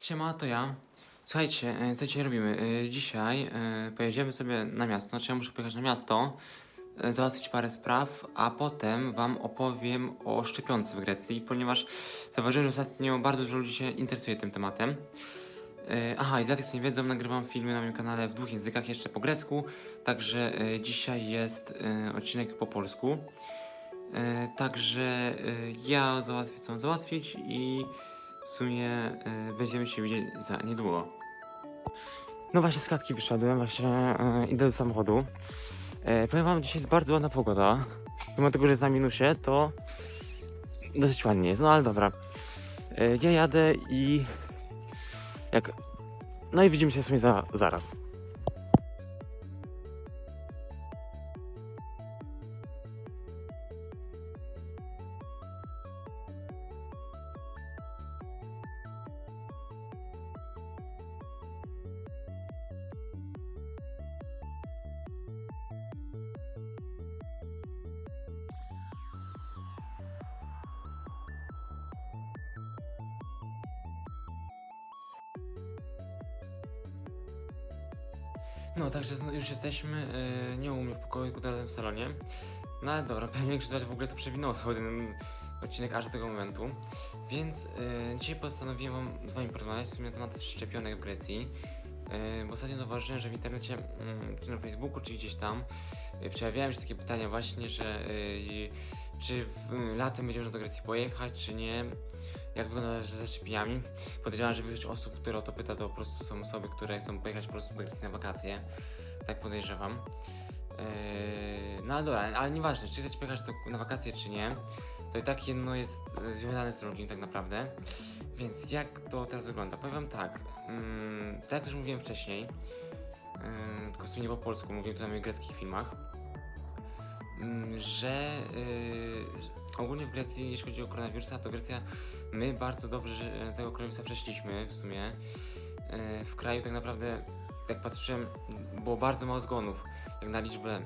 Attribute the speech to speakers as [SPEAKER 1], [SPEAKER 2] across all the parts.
[SPEAKER 1] Siema, to ja. Słuchajcie, e, co dzisiaj robimy? E, Dzisiaj e, pojedziemy sobie na miasto, znaczy ja muszę pojechać na miasto, załatwić parę spraw, a potem wam opowiem o szczepionce w Grecji, ponieważ zauważyłem, że ostatnio bardzo dużo ludzi się interesuje tym tematem. Aha, i dla tych, co nie wiedzą, nagrywam filmy na moim kanale w dwóch językach, jeszcze po grecku, także dzisiaj jest odcinek po polsku. Także ja załatwię, co mam załatwić i w sumie e, będziemy się widzieć za niedługo. No właśnie z klatki wyszedłem, właśnie e, idę do samochodu. E, powiem wam, dzisiaj jest bardzo ładna pogoda. Mimo tego, że jest na minusie, to dosyć ładnie jest, no ale dobra. E, ja jadę i jak... No i widzimy się w sumie za, zaraz. No, także już jesteśmy, yy, nie u mnie w pokoju, tylko teraz w salonie. No ale dobra, pewnie większość z was w ogóle to przewinęło cały ten odcinek aż do tego momentu. Więc yy, dzisiaj postanowiłem wam z wami porozmawiać w sumie na temat szczepionek w Grecji. Yy, bo ostatnio zauważyłem, że w internecie, mm, czy na Facebooku, czy gdzieś tam, yy, przejawiają się takie pytania właśnie, że yy, czy w, yy, latem będzie można do Grecji pojechać, czy nie. Jak wygląda ze szczepieniami? Podejrzewam, że większość osób, które o to pyta, to po prostu są osoby, które chcą pojechać po prostu do Grecji na wakacje. Tak podejrzewam. Eee, no ale dobra, ale nieważne, czy chcecie pojechać do, na wakacje, czy nie, to i tak jedno jest związane z drugim tak naprawdę. Więc jak to teraz wygląda? Powiem tak, mm, tak jak już mówiłem wcześniej, yy, tylko w sumie po polsku, mówiłem to na moich greckich filmach, mm, że yy, ogólnie w Grecji, jeśli chodzi o koronawirusa, to Grecja, my bardzo dobrze że tego koronawirusa przeszliśmy w sumie. Yy, w kraju tak naprawdę, jak patrzyłem, było bardzo mało zgonów, jak na liczbę,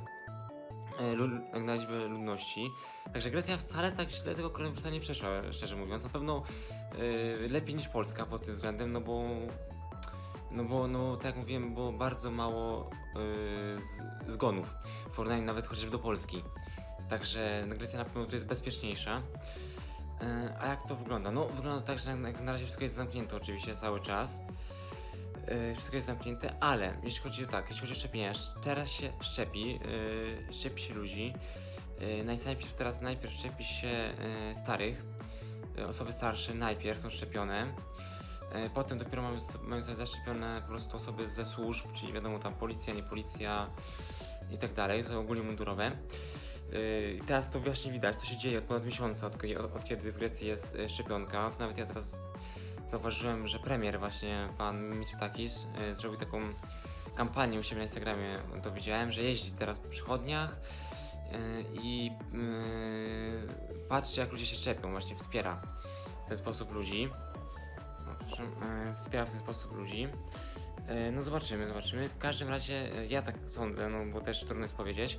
[SPEAKER 1] lu- jak na liczbę ludności. Także Grecja wcale tak źle tego koronawirusa nie przeszła, szczerze mówiąc. Na pewno lepiej niż Polska pod tym względem, no bo no bo, no, tak jak mówiłem, było bardzo mało zgonów w porównaniu nawet chociażby do Polski. Także Grecja na pewno jest bezpieczniejsza. Yy, a jak to wygląda? No, wygląda tak, że na razie wszystko jest zamknięte oczywiście cały czas. Yy, wszystko jest zamknięte, ale jeśli chodzi o tak, jeśli chodzi o szczepienia, teraz się szczepi, yy, szczepi się ludzi. Najpierw teraz najpierw szczepi się starych, osoby starsze najpierw są szczepione. E, Potem dopiero mamy, mamy zostać zaszczepione po prostu osoby ze służb, czyli wiadomo tam policja, nie policja i tak dalej, są ogólnie mundurowe. Yy, I teraz to właśnie widać, to się dzieje od ponad miesiąca, od, od, od kiedy w Grecji jest e, szczepionka. To nawet ja teraz zauważyłem, że premier właśnie, pan Mitsotakis, e, zrobił taką kampanię u siebie na Instagramie, to widziałem, że jeździ teraz po przychodniach e, i patrzy jak ludzie się szczepią, właśnie wspiera w ten sposób ludzi. No, wspiera w ten sposób ludzi. No zobaczymy, zobaczymy. W każdym razie ja tak sądzę, no bo też trudno jest powiedzieć,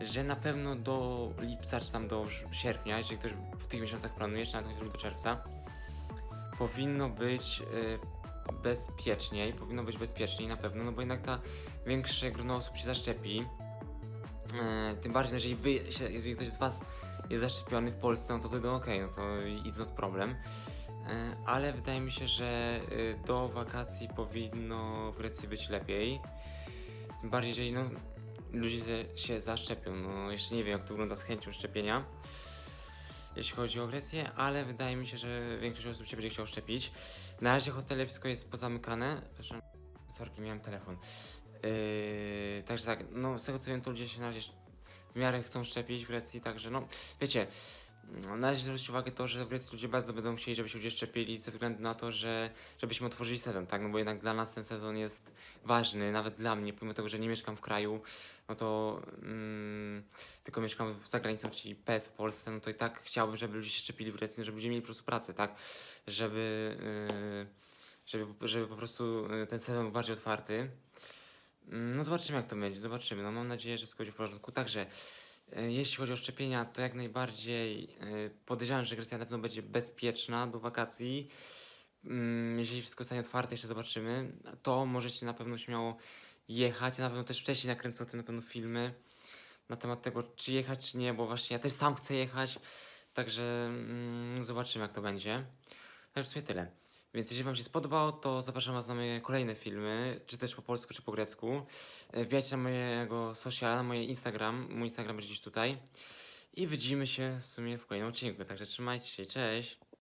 [SPEAKER 1] że na pewno do lipca czy tam do sierpnia, jeżeli ktoś w tych miesiącach planuje, czy nawet do czerwca, powinno być e, bezpieczniej, powinno być bezpieczniej na pewno, no bo jednak ta większe grono osób się zaszczepi. E, Tym bardziej, no, jeżeli wy, jeżeli ktoś z was jest zaszczepiony w Polsce, no to wtedy okej, no to it's not problem. E, ale wydaje mi się, że do wakacji powinno w Grecji być lepiej. Tym bardziej, jeżeli no, ludzie się- zaszczepią. No, jeszcze nie wiem, jak to wygląda z chęcią szczepienia, jeśli chodzi o Grecję, ale wydaje mi się, że większość osób się będzie chciało szczepić. Na razie hotele wszystko jest pozamykane. Przepraszam, sorki, miałem telefon. Yy, także tak, no z tego co wiem, to ludzie się na razie w miarę chcą szczepić w Grecji, także no, wiecie, Należy zwrócić uwagę to, że w Grecji ludzie bardzo będą chcieli, żeby się ludzie szczepili ze względu na to, że żebyśmy otworzyli sezon, tak? No bo jednak dla nas ten sezon jest ważny, nawet dla mnie, pomimo tego, że nie mieszkam w kraju, no to mm, tylko mieszkam za granicą, czyli PES w Polsce, no to i tak chciałbym, żeby ludzie się szczepili w Grecji, no żeby ludzie mieli po prostu pracę, tak? Żeby, yy, żeby, żeby po prostu yy, ten sezon był bardziej otwarty. Mm, No zobaczymy jak to będzie, zobaczymy. No mam nadzieję, że wszystko będzie w porządku. Także jeśli chodzi o szczepienia, to jak najbardziej e, podejrzewam, że Grecja na pewno będzie bezpieczna do wakacji. mm, jeżeli wszystko zostanie otwarte, jeszcze zobaczymy, to możecie na pewno śmiało jechać. Ja na pewno też wcześniej nakręcę o tym na pewno filmy na temat tego, czy jechać, czy nie, bo właśnie ja też sam chcę jechać, także mm, zobaczymy, jak to będzie. No w sumie tyle. Więc jeżeli Wam się spodobało, to zapraszam Was na moje kolejne filmy, czy też po polsku, czy po grecku. E, Wbijajcie na mojego sociala, na moje Instagram. Mój Instagram będzie gdzieś tutaj. I widzimy się w sumie w kolejnym odcinku. Także trzymajcie się, cześć!